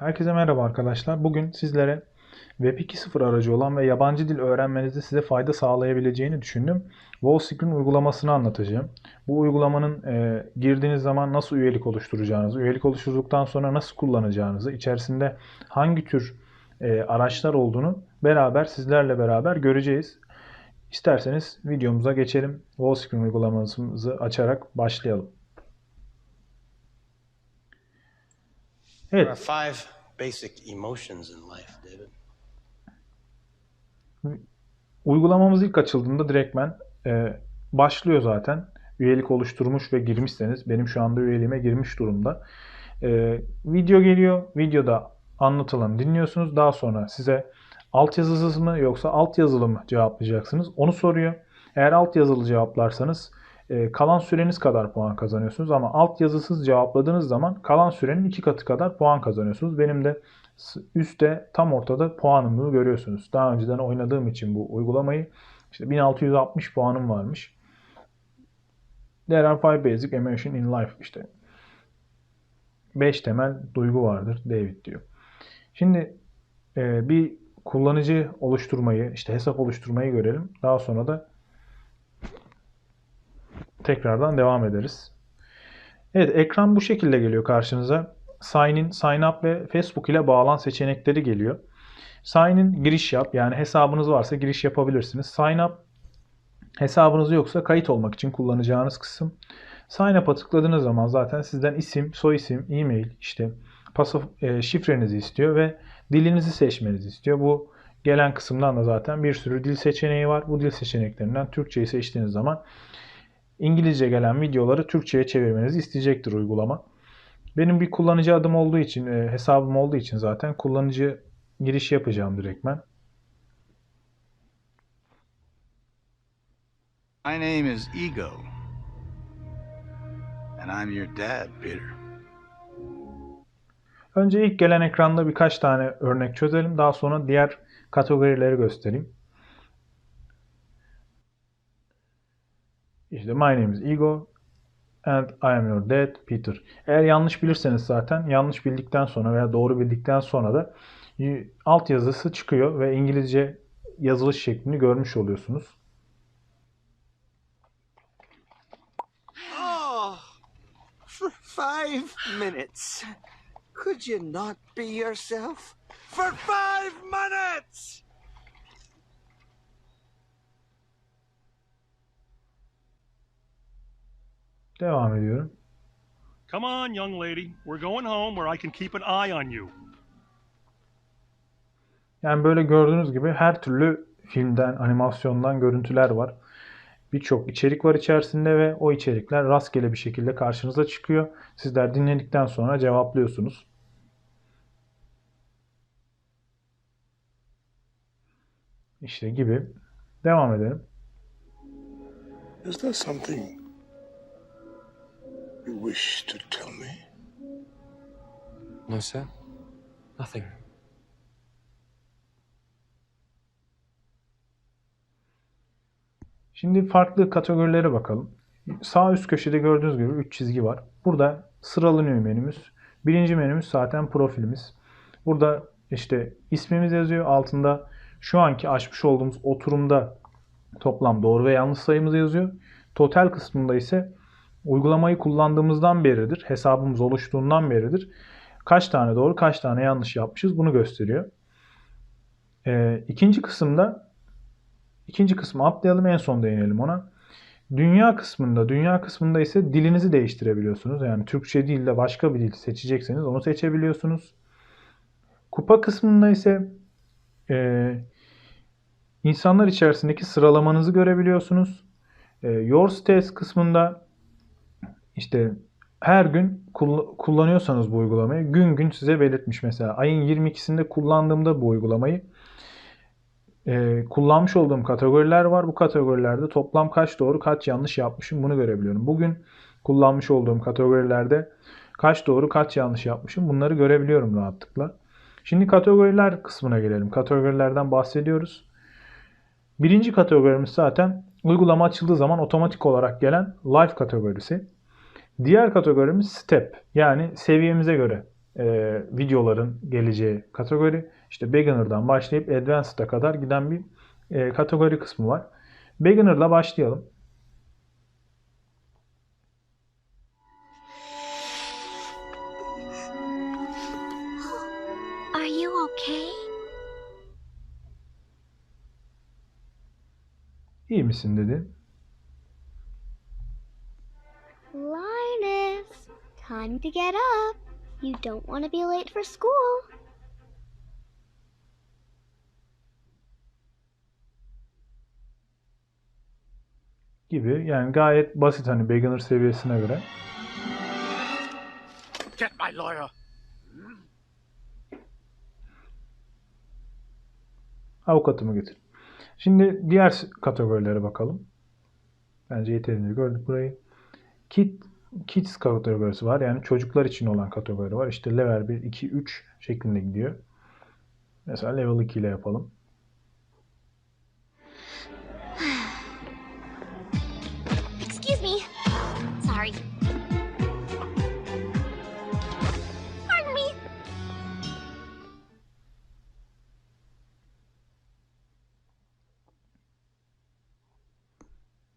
Herkese merhaba arkadaşlar. Bugün sizlere Web 2.0 aracı olan ve yabancı dil öğrenmenizde size fayda sağlayabileceğini düşündüm. Wallscreen uygulamasını anlatacağım. Bu uygulamanın e, girdiğiniz zaman nasıl üyelik oluşturacağınızı, üyelik oluşturduktan sonra nasıl kullanacağınızı, içerisinde hangi tür e, araçlar olduğunu beraber sizlerle beraber göreceğiz. İsterseniz videomuza geçelim. Wallscreen uygulamamızı açarak başlayalım. There Evet, are five basic emotions in life, David. Uygulamamız ilk açıldığında direktmen e, başlıyor zaten. Üyelik oluşturmuş ve girmişseniz benim şu anda üyeliğime girmiş durumda. E, video geliyor. Videoda anlatılanı dinliyorsunuz. Daha sonra size altyazısız mı yoksa altyazılı mı cevaplayacaksınız. Onu soruyor. Eğer altyazılı cevaplarsanız e, kalan süreniz kadar puan kazanıyorsunuz. Ama altyazısız cevapladığınız zaman kalan sürenin iki katı kadar puan kazanıyorsunuz. Benim de üstte tam ortada puanımı görüyorsunuz. Daha önceden oynadığım için bu uygulamayı işte 1660 puanım varmış. There are five basic emotion in life işte. 5 temel duygu vardır David diyor. Şimdi e, bir kullanıcı oluşturmayı, işte hesap oluşturmayı görelim. Daha sonra da tekrardan devam ederiz. Evet, ekran bu şekilde geliyor karşınıza. Sign in, sign up ve Facebook ile bağlan seçenekleri geliyor. Sign in giriş yap. Yani hesabınız varsa giriş yapabilirsiniz. Sign up hesabınız yoksa kayıt olmak için kullanacağınız kısım. Sign up'a tıkladığınız zaman zaten sizden isim, soy isim, e-mail, işte pasif, e, şifrenizi istiyor ve dilinizi seçmenizi istiyor. Bu gelen kısımdan da zaten bir sürü dil seçeneği var. Bu dil seçeneklerinden Türkçeyi seçtiğiniz zaman İngilizce gelen videoları Türkçe'ye çevirmenizi isteyecektir uygulama. Benim bir kullanıcı adım olduğu için, e, hesabım olduğu için zaten kullanıcı girişi yapacağım direktmen. My name is Ego. And I'm your dad, Peter. Önce ilk gelen ekranda birkaç tane örnek çözelim. Daha sonra diğer kategorileri göstereyim. İşte my name is Ego and I am your dad, Peter. Eğer yanlış bilirseniz zaten yanlış bildikten sonra veya doğru bildikten sonra da alt yazısı çıkıyor ve İngilizce yazılış şeklini görmüş oluyorsunuz. For five minutes. Could you not be yourself? For five minutes! Devam ediyorum. Come on, young lady. We're going home where I can keep an eye on you. Yani böyle gördüğünüz gibi her türlü filmden, animasyondan görüntüler var. Birçok içerik var içerisinde ve o içerikler rastgele bir şekilde karşınıza çıkıyor. Sizler dinledikten sonra cevaplıyorsunuz. İşte gibi. Devam edelim. Is there something you wish to tell me? No, sir. Nothing. Şimdi farklı kategorilere bakalım. Sağ üst köşede gördüğünüz gibi 3 çizgi var. Burada sıralanıyor menümüz. Birinci menümüz zaten profilimiz. Burada işte ismimiz yazıyor. Altında şu anki açmış olduğumuz oturumda toplam doğru ve yanlış sayımız yazıyor. Total kısmında ise uygulamayı kullandığımızdan beridir, hesabımız oluştuğundan beridir kaç tane doğru, kaç tane yanlış yapmışız bunu gösteriyor. Ee, ikinci kısımda İkinci kısmı atlayalım en son değinelim ona. Dünya kısmında, dünya kısmında ise dilinizi değiştirebiliyorsunuz. Yani Türkçe değil de başka bir dil seçecekseniz onu seçebiliyorsunuz. Kupa kısmında ise e, insanlar içerisindeki sıralamanızı görebiliyorsunuz. E, Your States kısmında işte her gün kull- kullanıyorsanız bu uygulamayı gün gün size belirtmiş. Mesela ayın 22'sinde kullandığımda bu uygulamayı e, kullanmış olduğum kategoriler var. Bu kategorilerde toplam kaç doğru kaç yanlış yapmışım bunu görebiliyorum. Bugün kullanmış olduğum kategorilerde kaç doğru kaç yanlış yapmışım bunları görebiliyorum rahatlıkla. Şimdi kategoriler kısmına gelelim. Kategorilerden bahsediyoruz. Birinci kategorimiz zaten uygulama açıldığı zaman otomatik olarak gelen Life kategorisi. Diğer kategorimiz Step yani seviyemize göre e, videoların geleceği kategori. İşte beginner'dan başlayıp advanced'a kadar giden bir e, kategori kısmı var. Beginner'la başlayalım. Are you okay? İyi misin dedi. Time to get up. You don't want to be late for school. Gibi yani gayet basit hani beginner seviyesine göre. Get my lawyer. Avukatımı getir. Şimdi diğer kategorilere bakalım. Bence yeterince gördük burayı. Kid, kids kategorisi var. Yani çocuklar için olan kategori var. İşte level 1, 2, 3 şeklinde gidiyor. Mesela level 2 ile yapalım. Excuse me. Sorry. Pardon me.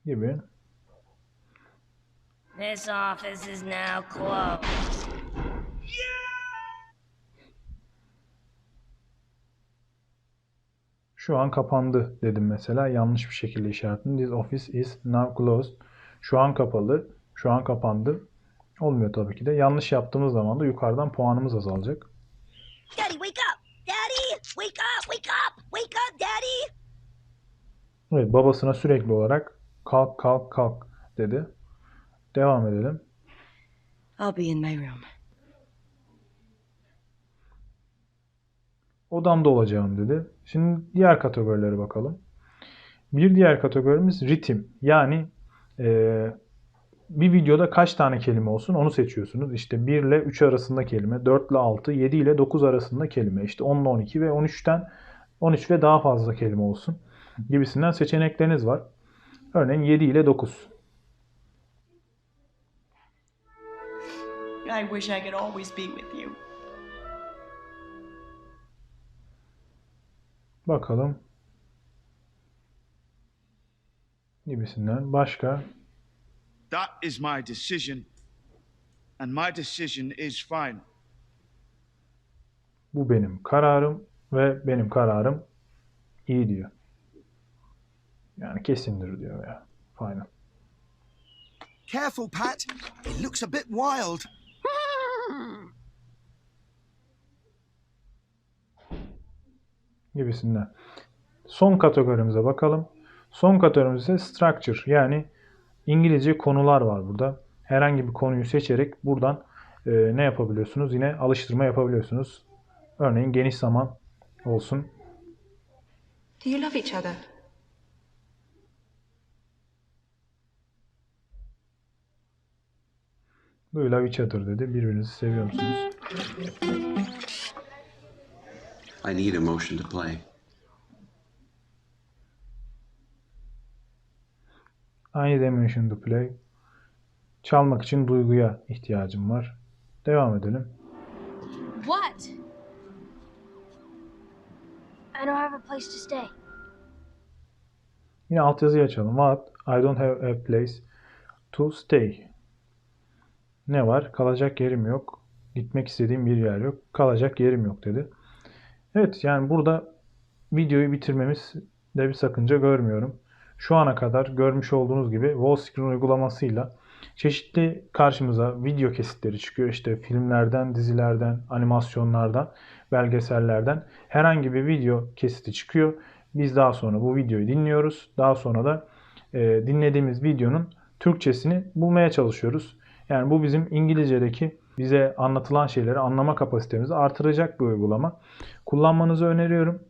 Gibi. This office is now closed. Şu an kapandı dedim mesela. Yanlış bir şekilde işaretledim. This office is now closed. Şu an kapalı. Şu an kapandı. Olmuyor tabii ki de. Yanlış yaptığımız zaman da yukarıdan puanımız azalacak. Daddy, wake up! Daddy! Wake up! Wake up! Wake up, Daddy! Evet babasına sürekli olarak kalk kalk kalk dedi. Devam edelim. I'll be in my room. Odamda olacağım dedi. Şimdi diğer kategorilere bakalım. Bir diğer kategorimiz ritim. Yani eee, bir videoda kaç tane kelime olsun onu seçiyorsunuz. İşte 1 ile 3 arasında kelime, 4 ile 6, 7 ile 9 arasında kelime, işte 10 ile 12 ve 13'ten 13 ve daha fazla kelime olsun gibisinden seçenekleriniz var. Örneğin 7 ile 9. I wish I could always be with you. Bakalım. Gibisinden. Başka. That is my decision. And my decision is final. Bu benim kararım ve benim kararım iyi diyor. Yani kesindir diyor ya. Final. Careful, Pat. It looks a bit wild. Gibisinden. Son kategorimize bakalım. Son kategorimiz ise structure yani İngilizce konular var burada. Herhangi bir konuyu seçerek buradan e, ne yapabiliyorsunuz? Yine alıştırma yapabiliyorsunuz. Örneğin geniş zaman olsun. Do you love each other? Do you love each other dedi. Birbirinizi seviyor musunuz? I need emotion to play. I need emotion to play. Çalmak için duyguya ihtiyacım var. Devam edelim. What? I don't have a place to stay. Yine altyazıyı açalım. What? I don't have a place to stay. Ne var? Kalacak yerim yok. Gitmek istediğim bir yer yok. Kalacak yerim yok dedi. Evet yani burada videoyu bitirmemiz de bir sakınca görmüyorum. Şu ana kadar görmüş olduğunuz gibi Wallscreen uygulamasıyla çeşitli karşımıza video kesitleri çıkıyor. İşte filmlerden, dizilerden, animasyonlardan, belgesellerden herhangi bir video kesiti çıkıyor. Biz daha sonra bu videoyu dinliyoruz. Daha sonra da e, dinlediğimiz videonun Türkçesini bulmaya çalışıyoruz. Yani bu bizim İngilizce'deki bize anlatılan şeyleri anlama kapasitemizi artıracak bir uygulama. Kullanmanızı öneriyorum.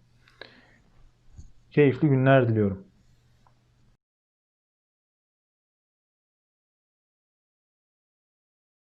Keyifli günler diliyorum.